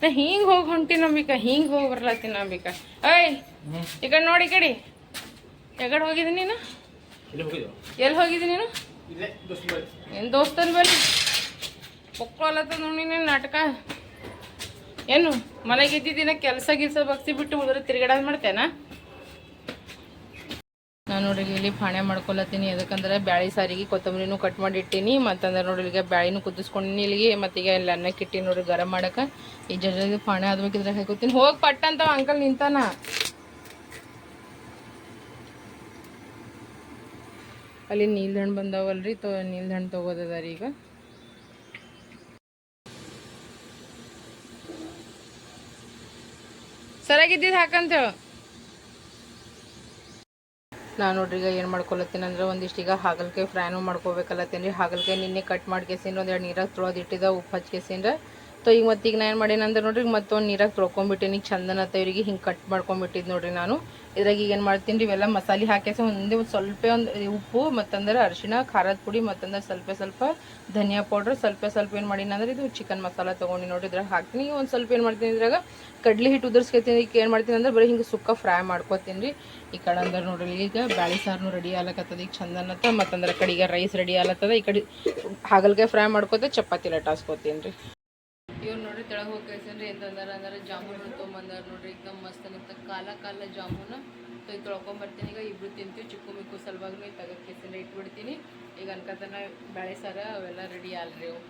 ನಾ ಹಿಂಗೆ ಹೋಗಿ ಹೊಂಟಿ ನಂಬಿಕ ಹಿಂಗೆ ಹೋಗಿ ಬರ್ಲತ್ತೀನಿ ನಂಬಿಕ ಏಯ್ ಈ ಕಡೆ ನೋಡಿ ಈ ಕಡೆ. ಎಗಡೆ ಹೋಗಿದ್ದೀನಿ ನೀನು? ಎಲ್ಲಿ ಹೋಗಿದ್ದೀನಿ ನೀನು? ಏನು ದೋಸ್ತನ್ ಬಲ್ಲಿ ಒಕ್ಕೊಳತ್ತ ನೋಡಿ ನೀನು ನಾಟಕ? ಏನು ಮನೆಗೆ ಇದ್ದಿದ್ದಿನ ಕೆಲಸ ಗಿಲ್ಸ ಬಗ್ಸಿ ಬಿಟ್ಟು ಉಳಿದ್ರೆ ತಿರ್ಗಾಡೋದು ಮಾಡ್ತೇನಾ? ನಾನು ನೋಡಿ ಇಲ್ಲಿ ಫಾಣೆ ಮಾಡ್ಕೊಳತ್ತೀನಿ. ಯಾಕಂದ್ರೆ ಬ್ಯಾಳಿ ಸಾರಿಗೆ ಕೊತ್ತಂಬರಿನೂ ಕಟ್ ಮಾಡಿ ಇಟ್ಟೀನಿ ಮತ್ತಂದ್ರೆ ನೋಡಿ ಇಲ್ಲಿಗೆ ಬ್ಯಾಳಿನೂ ಕುದಿಸ್ಕೊಂಡಿನಿ ಇಲ್ಲಿಗೆ. ಮತ್ತೆ ಈಗ ಇಲ್ಲಿ ಅನ್ನಕ್ಕೆ ಕಿಟ್ಟಿ ನೋಡಿ ಗರಂ ಮಾಡಕ್ಕೆ ಈ ಜಜ್ಜಿ ಪಾಣೆ ಆದ್ಬೇಕಿದ್ರೆ ಹಾಕೋತೀನಿ ಹೋಗಿ ಪಟ್ಟಂತ ಅಂಕಲ್ ನಿಂತಾನ. ಅಲ್ಲಿ ನೀಲ್ದಣ್ಣು ಬಂದಾವಲ್ರಿ. ತೊ ತೊಗೋದದ ರೀ ಈಗ. ಸರಾಗಿದ್ದಿದ್ದು ಹಾಕಂತ ಹೇಳು ನಾನು ನೋಡ್ರಿ ಈಗ ಏನು ಮಾಡ್ಕೊಳತ್ತೀನಿ ಅಂದ್ರೆ ಒಂದಿಷ್ಟು ಈಗ ಹಾಗಲ್ಕಾಯಿ ಫ್ರೈನು ಮಾಡ್ಕೋಬೇಕಲ್ಲತ್ತೀನಿ ರೀ ಹಾಗಲ್ಕಾಯಿ ನಿನ್ನೆ ಕಟ್ ಮಾಡ್ಕೇಸಿನ ಒಂದು ಒಂದೆರಡು ನೀರಾಗ ತೊಳೆದು ಇಟ್ಟಿದ್ದ, ಉಪ್ಪು ಹಚ್ಚಿ ಕೇಸಿಂದ ಸೊ ಈಗ ಮತ್ತೆ ಈಗ ನಾ ಏನು ಮಾಡೀನಿ ಅಂದ್ರೆ ನೋಡ್ರಿ ಮತ್ತೊಂದು ನೀರಾಗ ತೊಳ್ಕೊಂಬಿಟ್ಟೇನಿ. ಚಂದನತ್ತ ಇವ್ರಿಗೆ ಹಿಂಗೆ ಕಟ್ ಮಾಡ್ಕೊಂಬಿಟ್ಟಿದ್ದು ನೋಡ್ರಿ ನಾನು. ಇದ್ರಾಗ ಈಗ ಏನು ಮಾಡ್ತೀನಿ ರೀ, ಇವೆಲ್ಲ ಮಸಾಲೆ ಹಾಕೇಸಿ ಒಂದೇ ಒಂದು ಸ್ವಲ್ಪ ಒಂದು ಉಪ್ಪು, ಮತ್ತಂದ್ರೆ ಅರಿಶಿಣ, ಖಾರದ ಪುಡಿ, ಮತ್ತಂದ್ರೆ ಸ್ವಲ್ಪ ಸ್ವಲ್ಪ ಧನಿಯಾ ಪೌಡ್ರ್, ಸ್ವಲ್ಪ ಸ್ವಲ್ಪ ಏನು ಮಾಡೀನಿ ಅಂದ್ರೆ ಇದು ಚಿಕನ್ ಮಸಾಲ ತೊಗೊಂಡು ನೋಡ್ರಿ ಇದ್ರಾಗ ಹಾಕ್ತೀನಿ. ಒಂದು ಸ್ವಲ್ಪ ಏನು ಮಾಡ್ತೀನಿ ಇದ್ರಾಗ ಕಡ್ಲಿ ಹಿಟ್ಟು ಉದುರ್ಸ್ಕೊತೀನಿ. ಈಗ ಏನು ಮಾಡ್ತೀನಿ ಅಂದ್ರೆ ಬರೀ ಹಿಂಗೆ ಸುಕ್ಕ ಫ್ರೈ ಮಾಡ್ಕೊತೀನಿ ರೀ. ಈ ಕಡೆ ಅಂದ್ರೆ ನೋಡ್ರಿ ಈಗ ಬ್ಯಾಳಿ ಸಾರನು ರೆಡಿ ಆಗ್ಲಕತ್ತದ ಈಗ ಚಂದನತ್ತ ಮತ್ತಂದ್ರೆ ಕಡೆಗೆ ರೈಸ್ ರೆಡಿ ಆಗ್ಲತ್ತದ ಈ ಕಡೆ ಹಾಗಲ್ಕಾಯಿ ಫ್ರೈ ಮಾಡ್ಕೋತ ಚಪಾತಿ ಲಟಾಸ್ಕೊತೀನಿ ರೀ. ನೋಡ್ರಿ, ಕೆಳಗೆ ಹೋಗಿ ಎಂತ ಎಂತಂದಾರ ಅಂದ್ರೆ, ಜಾಮೂನ್ ತೊಗೊಂಬಂದಾರ ನೋಡ್ರಿ ಏಕ್ದಮ್ ಮಸ್ತ್ ಅನ್ನತ್ತ ಕಾಲ ಕಾಲ ಜಾಮೂನ್ ತೊಯ್ ತೊಳ್ಕೊಂಬರ್ತೀನಿ ಈಗ ಇಬ್ರು ತಿಂತೀವಿ, ಚಿಕ್ಕು ಮಿಕ್ಕು ಸಲುವಾಗಿ ತೆಗೆದು ಕೇಸಿಂದ ಇಟ್ಬಿಡ್ತೀನಿ. ಈಗ ಅನ್ಕತನ ಬ್ಯಾಳೆ ಸಾರ ಅವೆಲ್ಲ ರೆಡಿ ಆಲ್ರಿ ಅವು.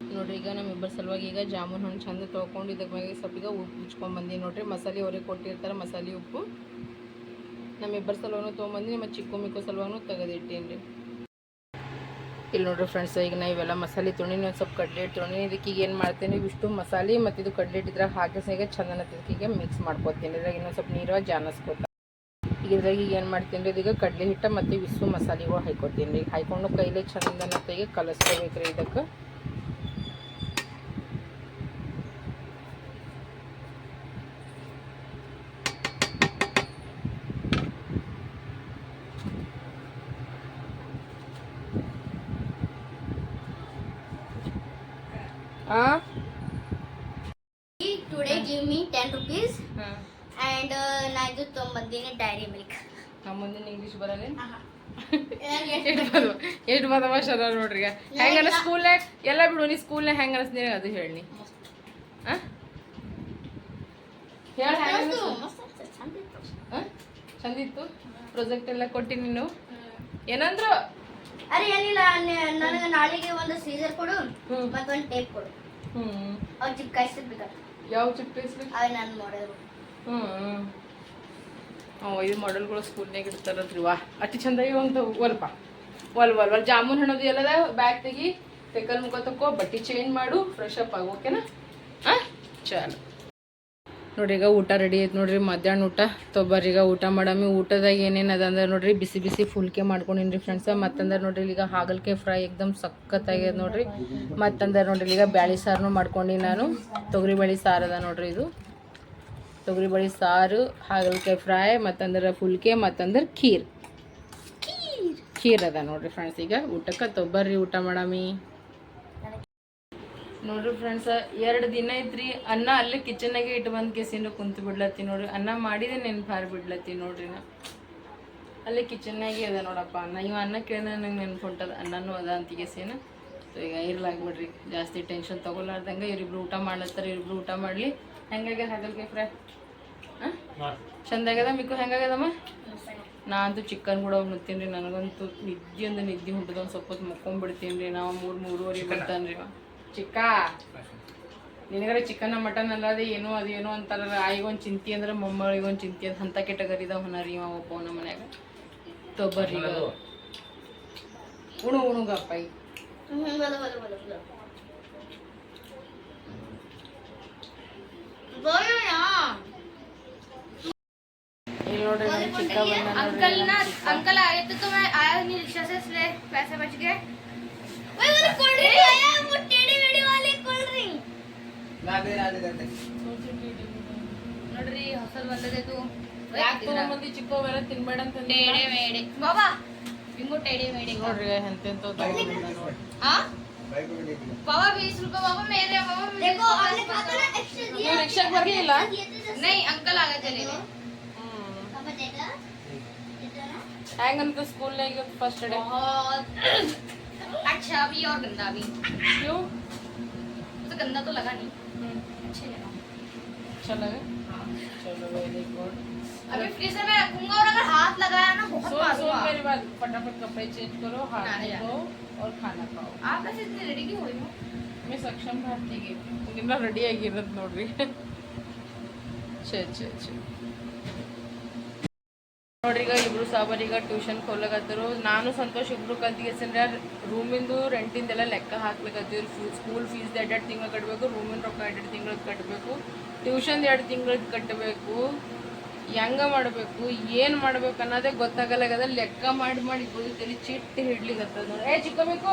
ನೋಡ್ರಿ, ಈಗ ನಮ್ಮಿಬ್ಬರ ಸಲುವಾಗಿ ಈಗ ಜಾಮೂನ್ ಹಣ್ಣು ಚಂದ ತೊಳ್ಕೊಂಡು ಇದಕ್ಕೆ ಮ್ಯಾಗೆ ಸ್ವಲ್ಪ ಈಗ ಉಪ್ಪು ಉಚ್ಕೊಂಬಂದಿ ನೋಡ್ರಿ. ಮಸಾಲೆ ಅವ್ರಿಗೆ ಕೊಟ್ಟಿರ್ತಾರೆ ಮಸಾಲೆ ಉಪ್ಪು. ನಮ್ಮಿಬ್ಬರ ಸಲುವಾನು ತೊಗೊಂಬಂದು, ನಿಮ್ಮ ಚಿಕ್ಕು ಮಿಕ್ಕು ಸಲುವಾನು ತೆಗೆದಿಟ್ಟೀನಿ ರೀ ಇಲ್ಲಿ ನೋಡ್ರಿ ಫ್ರೆಂಡ್ಸ್ ಈಗ ನಾ ಇವೆಲ್ಲ ಮಸಾಲೆ ತೊಗೊಂಡಿನಿ ಒಂದು ಸ್ವಲ್ಪ ಹಿಟ್ಟು ತೊಗೊಂಡಿನಿ ಇದಕ್ಕೆ ಈಗ ಏನು ಮಾಡ್ತೀನಿ ಇವಿಷ್ಟು ಮಸಾಲೆ ಮತ್ತು ಇದು ಕಡಲೆ ಇದ್ರಾಗ ಹಾಕಿ ಈಗ ಚಂದನ ಈಗ ಮಿಕ್ಸ್ ಮಾಡ್ಕೊತೀನಿ. ಇದ್ರಾಗ ಇನ್ನೊಂದು ಸ್ವಲ್ಪ ನೀರು ಜಾನಸ್ಕೊತ. ಈಗ ಇದ್ರಾಗ ಈಗ ಏನು ಮಾಡ್ತೀನಿ ರೀ ಇದೀಗ ಕಡಲೆ ಹಿಟ್ಟು ಮತ್ತು ವಿಸು ಮಸಾಲೆಗಳು ಹಾಯ್ಕೊತೀನಿ ರೀ ಹಾಯ್ಕೊಂಡು ಕೈಲೇ ಚಂದನ ತೆಗೆ ರೀ ಇದಕ್ಕೆ ಹಾಂ today give me ten rupees ಹಾಂ ಆ್ಯಂಡ್ ನಾ ತೊಗೊಂಬಂದೀನಿ ಡೈರಿ ಮಿಲ್ಕ್ ನಮ್ಮ ಮುಂದಿನ ಇಂಗ್ಲೀಷ್ ಬರಲ್ಲ ಎಷ್ಟು ಬದವ ಎಷ್ಟು ಬದವ ನೋಡ್ರಿ ಈಗ. ಹೆಂಗನ ಸ್ಕೂಲ್ನಾಗ ಎಲ್ಲ ಬಿಡು ನೀ ಸ್ಕೂಲ್ ಹೆಂಗ ಅನಿಸ್ತೀನಿ ಅದು ಹೇಳಿ ಚಂದಿತ್ತು ಪ್ರಾಜೆಕ್ಟ್ ಎಲ್ಲ ಕೊಟ್ಟಿ ನೀನು. ಏನಂದ್ರು? ಅರೆ ಏನಿಲ್ಲ ನನಗೆ ನಾಳೆಗೆ ಒಂದು ಸೀಸರ್ ಕೊಡು. ಮತ್ತೊಂದು ಟೇಪ್ ಕೊಡು. ಹ್ಞೂ ಅವ್ರು ಚಿಕ್ಕ ಕಾಯಿಸ್ಬೇಕು ಯಾವ ಚಿಕ್ಕ ಪೇಸ್ಬೇಕು ಅದು ನಾನು ಮಾಡೋದು ಹ್ಞೂ ಇದು ಮಾಡಲ್ಗಳು ಸ್ಕೂಲ್ನಾಗ ಇಡ್ತಾರಲ್ರಿ ವಾ. ಅತಿ ಚಂದಾಗಿ ಒಂದು ಒಲ್ಪ ಒಲ್ ಒಲ್ ಒಲ್ ಜಾಮೂನ್ ಹಣ್ಣದು ಎಲ್ಲದ? ಬ್ಯಾಗ್ ತೆಗಿ, ತೆಕ್ಕಲ್ ಮುಖ ತಕ್ಕೋ, ಬಟ್ಟೆ ಚೇಂಜ್ ಮಾಡು ಫ್ರೆಶ್ ಅಪ್ ಆಗಿ ಓಕೆನಾ ಹಾಂ? ಚಾಲ. ನೋಡ್ರಿ, ಈಗ ಊಟ ರೆಡಿ ಐತೆ ನೋಡ್ರಿ, ಮಧ್ಯಾಹ್ನ ಊಟ. ತೊಬ್ಬರಿಗ ಈಗ ಊಟ ಮಾಡಮಿ. ಊಟದಾಗ ಏನೇನು ಅದ ಅಂದ್ರೆ ನೋಡ್ರಿ, ಬಿಸಿ ಬಿಸಿ ಫುಲ್ಕೆ ಮಾಡ್ಕೊಂಡಿನಿ ಫ್ರೆಂಡ್ಸ ಮತ್ತಂದ್ರೆ ನೋಡ್ರಿ, ಈಗ ಹಾಗಲ್ಕಾಯಿ ಫ್ರೈ ಎಕ್ದಮ್ ಸಖತ್ತಾಗ್ಯದ ನೋಡ್ರಿ. ಮತ್ತಂದ್ರೆ ನೋಡ್ರಿ, ಈಗ ಬ್ಯಾಳಿ ಸಾರನು ಮಾಡ್ಕೊಂಡು ನಾನು. ತೊಗರಿ ಬೇಳೆ ಸಾರು ನೋಡ್ರಿ ಇದು. ತೊಗರಿ ಬಳಿ ಸಾರು, ಹಾಗಲಕಾಯಿ ಫ್ರೈ, ಮತ್ತಂದ್ರೆ ಫುಲ್ಕೆ ಮತ್ತಂದ್ರೆ ಖೀರ್. ಖೀರ್ ಅದ ನೋಡ್ರಿ ಫ್ರೆಂಡ್ಸ್ ಈಗ ಊಟಕ್ಕೆ ತೊಬ್ಬರ್ರಿ ಊಟ ಮಾಡಮಿ. ನೋಡ್ರಿ ಫ್ರೆಂಡ್ಸ್ ಎರಡು ದಿನ ಐತ್ರಿ, ಅನ್ನ ಅಲ್ಲೇ ಕಿಚನ್ನಾಗೆ ಇಟ್ಟು ಬಂದು ಕೇಸಿಂದ ಕುಂತು ಬಿಡ್ಲತ್ತಿ ನೋಡ್ರಿ. ಅನ್ನ ಮಾಡಿದೆ ನೆನ್ಪು ಹಾರಿ ಬಿಡ್ಲತ್ತಿ ನೋಡ್ರಿ ನಾ. ಅಲ್ಲೇ ಕಿಚನ್ನಾಗೆ ಅದ ನೋಡಪ್ಪ ಅನ್ನ. ಇವ ಅನ್ನ ಕೇಳಿದ ನಂಗೆ ನೆನ್ಪು ಹೊಂಟದ ಅನ್ನನೂ ಅದ ಅಂತ ಕೇಸಿನ. ಸೊ ಈಗ ಇರ್ಲಾಗ್ಬಿಡ್ರಿ, ಜಾಸ್ತಿ ಟೆನ್ಷನ್ ತಗೊಲಾರ್ದಂಗೆ ಇವ್ರಿಬ್ರು ಊಟ ಮಾಡ್ಲತ್ತಾರ, ಇವ್ರಿಬ್ರು ಊಟ ಮಾಡಲಿ. ಹೆಂಗಾಗ್ಯದ ಹಾಗಲ್ಕಾಯಿ ಫ್ರೈ ಹಾಂ ಚಂದಾಗ್ಯದ ಮಿಕ್ಕು ಹೆಂಗಾಗ್ಯದಮ್ಮ? ನಾ ಅಂತೂ ಚಿಕನ್ ಕೂಡ ಉಣ್ತೀನಿ ರೀ ನನಗಂತೂ ನಿದ್ದೆ ಅಂದ್ರೆ ನಿದ್ದೆ ಹೊಂಟದ ಒಂದು ಸ್ವಲ್ಪ ಹೊತ್ತು ಮುಕ್ಕೊಂಡ್ಬಿಡ್ತೀನಿ ರೀ ನಾವು ಮೂರು ಮೂರುವರೆ ಬರ್ತಾನೆ ರೀ ಚಿಕ್ಕ? ನಿನಗರೆ ಚಿಕನ್ ಮಟನ್ ಅಲ್ಲದೆ ಏನೋ ಅದೇನೋ ಅಂತಾರಲ್ಲ ಆಯಿಗೊಂದು ಚಿಂತಿ ಅಂದ್ರೆ ಮೊಮ್ಮಳಿಗೊಂದು ಚಿಂತಿ ಅಂತ ಅಂಥ ಕೆಟಗರಿದಾವ ರೀ ಅವ ಒಬ್ಬ ನಮ್ಮ ಮನ್ಯಾಗ. ತೊಬ್ಬರ್ರಿ ಉಣು ಉಣುಗಪ್ಪ ಈಗ अंकल ना अंकल आए थे तो मैं आया नहीं रिक्शा से इसलिए पैसे बच गए वही वाला कोल्ड ड्रिंक आया वो टेढ़ी मेढ़ी वाली कोल्ड ड्रिंक ನೋಡ್ರಿ ಹೊಸಲ್ ಬಂದದೆ ತು ಯಾಕೆ ತೊಗೊಂಬಂದಿ ಚಿಕ್ಕವೆಲ್ಲ ತಿನ್ಬೇಡ ಅಂತ ಟೇಡೆ ಮೇಡೆ ಬಾಬಾ बिंगो टेढ़े मेढ़े का ನೋಡ್ರಿ ಎಂತೆಂತ ತಗೊಂಡ್ಬಂದ पापा बीस रुपए पापा मेरे पापा देखो आपने कहा था ना एक्शन दिया तो रिक्शा भर के हिला नहीं अंकल आगे चले गए। पापा देखा। आएँगे तो स्कूल लेंगे फ़र्स्ट डे बहुत अच्छा भी और गंदा भी क्यों? तो गंदा तो लगा नहीं। अच्छे लगा। अच्छा लगा। हाँ। चलो वेरी गुड अभी फ्रीजर में रखूंगा और अगर हाथ लगाया ना बहुत सो, सो मेरी बात फटाफट कपड़े चेंज करो हाथ धो और खाना खाओ। आप ऐसे इतनी रेडी क्यों हुई हो? मैं सक्षम भारती की ನಿನ್ನ ರೆಡಿ ಆಗಿರೋದು ನೋಡ್ರಿ ಸರಿ ಸರಿ ಸರಿ ನೋಡ್ರಿ ಈಗ ಇಬ್ರು ಸಾಬರ್ ಈಗ ಟ್ಯೂಷನ್ ಕೊಲ್ಲಗತ್ತರು ನಾನು ಸಂತೋಷ್ ಇಬ್ರು ಕಲ್ತಿಗೆಸಂದ್ರೆ ರೂಮಿಂದು ರೆಂಟಿಂದೆಲ್ಲ ಲೆಕ್ಕ ಹಾಕ್ಲಿಕ್ಕತ್ತೀವಿ ಫುಲ್ ಸ್ಕೂಲ್ ಫೀಸ್ ಎರಡೆರಡು ತಿಂಗಳು ಕಟ್ಟಬೇಕು ರೂಮಿನ ರೊಕ್ಕ ಎರಡೆರಡು ತಿಂಗಳದ್ದು ಕಟ್ಟಬೇಕು ಟ್ಯೂಷನ್ ಎರಡು ತಿಂಗಳದ್ದು ಕಟ್ಟಬೇಕು ಹೆಂಗ ಮಾಡಬೇಕು ಏನ್ ಮಾಡ್ಬೇಕು ಅನ್ನೋದೇ ಗೊತ್ತಾಗಲ್ಲ. ಲೆಕ್ಕ ಮಾಡಿ ಮಾಡಿ ಬದುಕಲ್ಲಿ ಚಿಟ್ಟಿ ಹಿಡ್ಲಿಕತ್ತದ ನೋಡಿ. ಏ ಚಿಕ್ಕಬೇಕು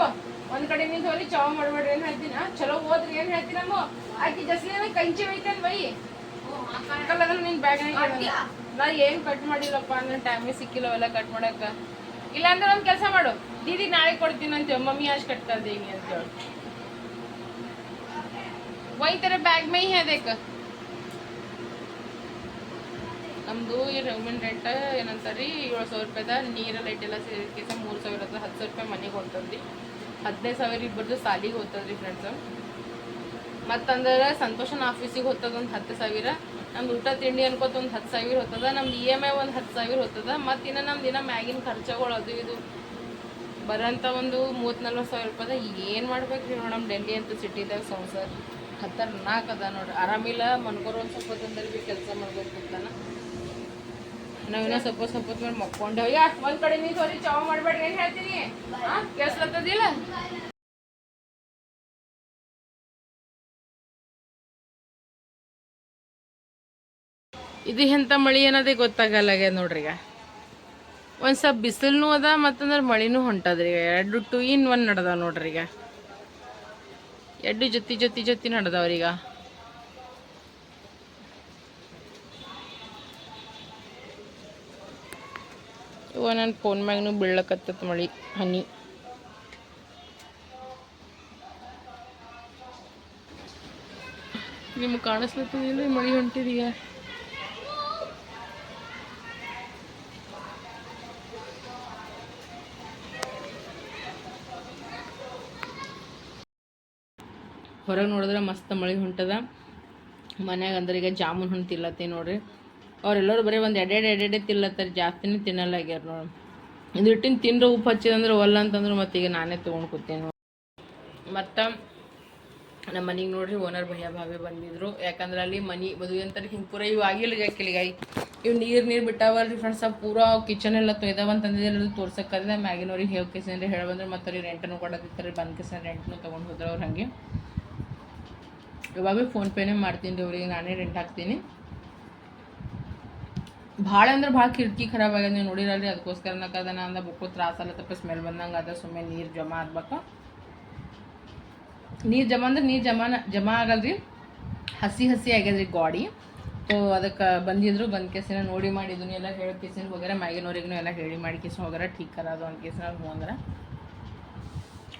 ಒಂದ್ ಕಡೆ ನಿಂತು ಅಲ್ಲಿ ಚಾವ್ ಮಾಡ್ಬೇಡ್ರಿ ಏನ್ ಹೇಳ್ತೀನ? ಚಲೋ ಹೋದ್ರಿ ಏನ್ ಹೇಳ್ತೀನಿ ನಮ್ಮ ಆಕಿ ಜಸ್ಲಿನ ಕಂಚಿ ಒಯ್ತಾನ ಬೈ. ಹಾಕಲ್ಲ ನಿನ್ ಬ್ಯಾಗ್ ನಾ ಏನ್ ಕಟ್ ಮಾಡಿಲ್ಲಪ್ಪ ನನ್ನ ಟೈಮೇ ಸಿಕ್ಕಿಲ್ಲವೆಲ್ಲ ಕಟ್ ಮಾಡಕ್ಕ. ಇಲ್ಲಾಂದ್ರೆ ಒಂದ್ ಕೆಲಸ ಮಾಡು. ದೀದಿ ನಾಳೆ ಕೊಡ್ತೀನಿ ಅಂತ ಮಮ್ಮಿ ಆಶ್ ಕಟ್ತಾ ಹಿಂಗೆ ಅಂತೇಳಿ ಒಯ್ತಾರೆ ಬ್ಯಾಗ್ ಮೈ ಹೇದಕ್ಕೆ ನಮ್ಮದು ರೂಮಿನ ರೆಂಟ್ ಏನಂತಾರೆ ಏಳು ಸಾವಿರ ರೂಪಾಯಿದ ನೀರು ಲೈಟ್ ಎಲ್ಲ ಸೇರಿಕೆಸ ಮೂರು ಸಾವಿರ ಹತ್ತು ಹತ್ತು ಸಾವಿರ ರೂಪಾಯಿ ಮನೆಗೆ ಹೋಗ್ತದ್ರಿ. ಹದಿನೈದು ಸಾವಿರ ಇಬ್ಬರದ್ದು ಸಾಲಿಗೆ ಹೋಗ್ತದ್ರಿ ಫ್ರೆಂಡ್ಸ್ ಮತ್ತಂದ್ರೆ ಸಂತೋಷನ ಆಫೀಸಿಗೆ ಹೋಗ್ತದ ಒಂದು ಹತ್ತು ಸಾವಿರ, ನಮ್ದು ಊಟ ತಿಂಡಿ ಅನ್ಕೋತ ಒಂದು ಹತ್ತು ಸಾವಿರ ಹೋಗ್ತದ, ನಮ್ದು ಇ ಎಂ ಐ ಒಂದು ಹತ್ತು ಸಾವಿರ ಹೋಗ್ತದ, ಮತ್ತು ಇನ್ನು ನಮ್ದು ಇನ್ನು ಮ್ಯಾಗಿನ ಖರ್ಚುಗಳು ಅದು ಇದು. ಬರೋಂಥ ಒಂದು ಮೂವತ್ತು ನಲ್ವತ್ತು ಸಾವಿರ ರೂಪಾಯಿದ ಏನು ಮಾಡ್ಬೇಕು ರೀ ನೋಡಮ್ ಡೆಲ್ಲಿ ಅಂತ ಸಿಟಿದಾಗ ಸಂಸಾರ. ನಾಲ್ಕು ಅದ ನೋಡ್ರಿ ಆರಾಮಿಲ್ಲ ಮನ್ಕೋರು ಒಂದು ಸ್ವಲ್ಪ ತಂದಲ್ಲಿ ಭೀ ಕೆಲಸ ಮಾಡ್ಬೇಕು ಅಂತಾನೆ. ನಾವಿನ್ನ ಸ್ವಲ್ಪ ಸ್ವಲ್ಪ ಮೇಲೆ ಮಕ್ಕೊಂಡೇವ್ ಒಂದ್ ಕಡೆ ನೀವು ಸರಿ, ಚಾವ್ ಮಾಡ್ಬೇಡ್ರಿ ಏನ್ ಹೇಳ್ತೀನಿ? ಕೆಲ್ಸತ್ತದಿಲ್ಲ ಇದು ಎಂತ ಮಳಿ ಅನ್ನೋದೇ ಗೊತ್ತಾಗಲ್ಲಾಗ್ಯದ ನೋಡ್ರಿ ಈಗ ಒಂದು ಸ್ವಲ್ಪ ಬಿಸಿಲೂ ಅದ, ಮತ್ತಂದ್ರ ಮಳಿನೂ ಹೊಂಟದ್ರಿ ಈಗ ಎರಡು ಟು ಇನ್ ಒನ್ ನಡ್ದಾವ ನೋಡ್ರಿ ಈಗ ಎರಡು ಜೊತೆ ಜೊತೆ ಜೊತೆ ನಡ್ದಾವ್ರಿ ಇವ ನನ್ನ ಫೋನ್ ಮ್ಯಾಗ್ನು ಬೀಳಕತ್ತ ಮಳಿ, ಹನಿ. ನಿಮ್ಗೆ ಕಾಣಿಸ್ಲತ್ತದಿಲ್ಲ ಮಳಿ ಹೊಂಟಿದೀಯ ಹೊರಗೆ ನೋಡಿದ್ರೆ ಮಸ್ತ್ ಮಳೆ ಹೊಂಟದ. ಮನ್ಯಾಗ ಅಂದ್ರೆ ಈಗ ಜಾಮೂನ್ ಹೊಂಟಿಲ್ಲತ್ತೆ ನೋಡ್ರಿ. ಅವರೆಲ್ಲರೂ ಬರೀ ಒಂದು ಎಡೆಡೆ ಎಡೆಡೆ ತಿಲ್ಲತ್ತಾರೆ ಜಾಸ್ತಿನೇ ತಿನ್ನಲ್ಲ ಆಗ್ಯಾರ ನೋಡಿ. ಇದು ಹಿಟ್ಟಿನ ತಿಂದ್ರೆ ಉಪ್ಪು ಹಚ್ಚಿದಂದ್ರೆ ಒಲ್ಲ ಅಂತಂದ್ರೆ ಮತ್ತೆ ಈಗ ನಾನೇ ತೊಗೊಂಡು ಕೂತೀನಿ ಮತ್ತು ನಮ್ಮ ಮನೆಗೆ ನೋಡ್ರಿ ಓನರ್ ಭಯ ಭಾವಿ ಬಂದಿದ್ರು. ಯಾಕಂದ್ರೆ ಅಲ್ಲಿ ಮನೆ ಮದುವೆ ಅಂತಾರೆ ಹಿಂಗೆ ಪೂರ ಇವು ಆಗಿಲ್ಲ ಯಾಕಿಲಿಗಾಯಿ ಇವು ನೀರು ನೀರು ಬಿಟ್ಟಾವಲ್ರಿ ಫ್ರೆಂಡ್ಸ್ ಆ ಪೂರ ಕಿಚನ್ ಎಲ್ಲ ತೊಯ್ದಾವ ಅದು ತೋರ್ಸಕ್ಕಂದ್ರೆ ಮ್ಯಾಗಿನವ್ರಿಗೆ ಹೇಳಿ ಕೇಸಂದ್ರೆ ಹೇಳಿ ಬಂದ್ರೆ ಮತ್ತೆ ಅವ್ರಿಗೆ ರೆಂಟನ್ನು ಕೊಡೋದಿತ್ತಾರೆ ಬಂದ್ ಕಿಸನ್ ರೆಂಟ್ನು ತೊಗೊಂಡು ಹೋದ್ರೆ ಅವ್ರು ಹಾಗೆ. ಇವಾಗ ಫೋನ್ಪೇನೇ ಮಾಡ್ತೀನಿ ರೀ ಅವ್ರಿಗೆ ನಾನೇ ರೆಂಟ್ ಹಾಕ್ತೀನಿ. ಭಾಳ ಅಂದ್ರೆ ಭಾಳ ಕಿಟಕಿ ಖರಾಬ್ ಆಗ್ಯದ. ನೀವು ನೋಡಿರಲ್ರಿ, ಅದಕ್ಕೋಸ್ಕರ ನಾ ಅಂದ, ಬುಕ್ಕು ತ್ರಾಸ ತಪ್ಪ ಸ್ಮೆಲ್ ಬಂದಂಗೆ ಅದ ಸುಮ್ಮನೆ ನೀರು ಜಮಾ ಆಗ್ಬೇಕು. ನೀರು ಜಮಾ ಅಂದ್ರೆ ನೀರು ಜಮಾನ, ಜಮಾ ಆಗಲ್ರಿ. ಹಸಿ ಹಸಿ ಆಗ್ಯದ್ರಿ ಗಾಡಿ. ಸೊ, ಅದಕ್ಕೆ ಬಂದಿದ್ರು, ಬಂದ ಕೇಸಿನ ನೋಡಿ ಮಾಡಿ ಇದನ್ನೆಲ್ಲ ಹೇಳಿ ಕೇಸಿನ ಹೋಗ್ಯಾರ ಮ್ಯಾಗಿನವ್ರಿಗೂ ಎಲ್ಲ ಹೇಳಿ ಮಾಡಿ ಕೇಸಿನ ಹೋಗ್ಯಾರ, ಠೀಕ್ ಅದು ಅಂತ ಕೇಸಿನ ಹ್ಞೂ ಅಂದ್ರೆ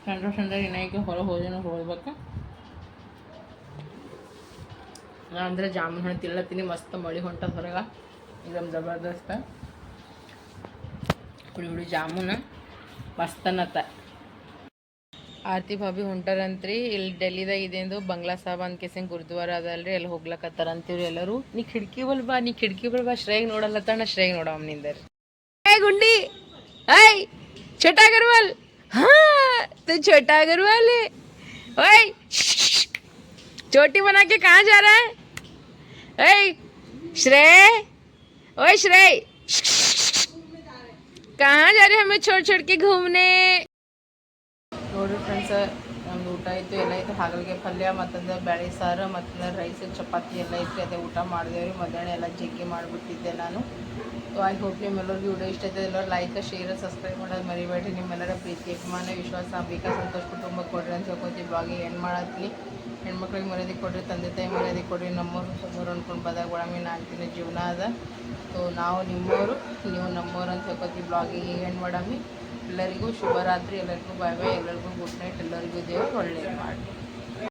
ಸಂಡ್ರ ಸಂಡ್ರ ಏನಾಯ್ತು ಹೊರ ಹೋದಿನ ಹೋಗ್ಬೇಕು. ಅಂದ್ರೆ ಜಾಮೂನ್ ಹಣ್ಣು ತಿಳ್ಳತ್ತೀನಿ ಮಸ್ತ್ ಮಳಿ ಹೊಂಟದ ಹೊರಗೆ. एकदम ಜಬರ್ದಸ್ತ್ ಹುಳಿ ಹುಳಿ ಜಾಮೂನ ಮಸ್ತ್ ಅನ್ನತ್ತ ಆರತಿ ಭಾಬಿ ಹೊಂಟಾರಂತ್ರಿ ಇಲ್ಲಿ ಡೆಲ್ಲಿದಾಗ ಇದೇಂದು ಬಂಗ್ಲಾ ಸಾಬ್ ಅಂತ ಕೇಸಿನ ಗುರುದ್ವಾರ ಅದಲ್ರಿ ಅಲ್ಲಿ ಹೋಗ್ಲಕತ್ತಾರ ಅಂತೀವ್ರಿ ಎಲ್ಲರೂ ನೀ ಕಿಟಕಿ ಬಲ್ ಬಾ ನೀ ಕಿಟಕಿ ಬಲ್ ಬಾ ಶ್ರೇಗ್ ನೋಡಲ್ಲತ್ತಾಣ ಶ್ರೇಗ್ ನೋಡವ ನಿಂದರ್ ಏ ಗುಂಡಿ ऐ छोटा अग्रवाल हाँ तो छोटा अग्रवाल है ओए चोटी बना के कहाँ जा रहा है ओए श्रेय ओए श्रेय कहाँ जा रहे हैं हमें छोड़ छोड़ के घूमने ನೋಡ್ರಿ ಫ್ರೆಂಡ್ಸ್ ನಮ್ದು ಊಟ ಆಯಿತು ಎಲ್ಲ ಆಯಿತು ಹಾಗಲಿಗೆ ಪಲ್ಯ ಮತ್ತಂದ್ರೆ ಬೇಳೆ ಸಾರು ಮತ್ತಂದ್ರೆ ರೈಸ್ ಚಪಾತಿ ಎಲ್ಲ ಇತ್ತು ಅದೇ ಊಟ ಮಾಡಿದೇವ್ರಿ ಮಧ್ಯಾಹ್ನ ಎಲ್ಲ ಜಗ್ಗಿ ಮಾಡಿಬಿಟ್ಟಿದ್ದೆ ನಾನು ಸೊ ಐ ಹೋಪ್ ನಿಮ್ಮೆಲ್ಲರಿಗೂ ವಿಡಿಯೋ ಇಷ್ಟ ಆಯ್ತದೆ ಎಲ್ಲರೂ ಲೈಕ್ ಶೇರ್ ಸಬ್ಸ್ಕ್ರೈಬ್ ಮಾಡೋದು ಮರಿಬೇಡ್ರಿ ನಿಮ್ಮೆಲ್ಲರ ಪ್ರೀತಿ ಅಭಿಮಾನ ವಿಶ್ವಾಸ ಅಂಬಿಕಾ ಸಂತೋಷ ಕುಟುಂಬ ಕೊಡ್ರಿ ಅಂತ ಹೇಳ್ಕೊತೀವಿ ಬ್ಲಾಗಿಗೆ ಏನು ಮಾಡತ್ಲಿ ಹೆಣ್ಮಕ್ಳಿಗೆ ಮರ್ಯಾದೆ ಕೊಡ್ರಿ ತಂದೆ ತಾಯಿ ಮರ್ಯಾದೆ ಕೊಡ್ರಿ ನಮ್ಮವ್ರು ಸಮ್ಮವ್ರು ಅಂದ್ಕೊಂಡು ಬದಾಗ ಒಳಮೆ ನಾಲ್ಕು ಜೀವನ ಅದ ಸೊ ನಾವು ನಿಮ್ಮವರು, ನೀವು ನಮ್ಮವರು ಅಂತ ಹೇಳ್ಕೊತೀವಿ ಏನು ಮಾಡಮ್ಮಿ? ಎಲ್ಲರಿಗೂ ಶುಭರಾತ್ರಿ, ಎಲ್ಲರಿಗೂ ಬಾಯ್ ಬಾಯ್ ಎಲ್ಲರಿಗೂ ಗುಡ್ ನೈಟ್ ಎಲ್ಲರಿಗೂ ದೇವರು ಒಳ್ಳೇದು ಮಾಡಿ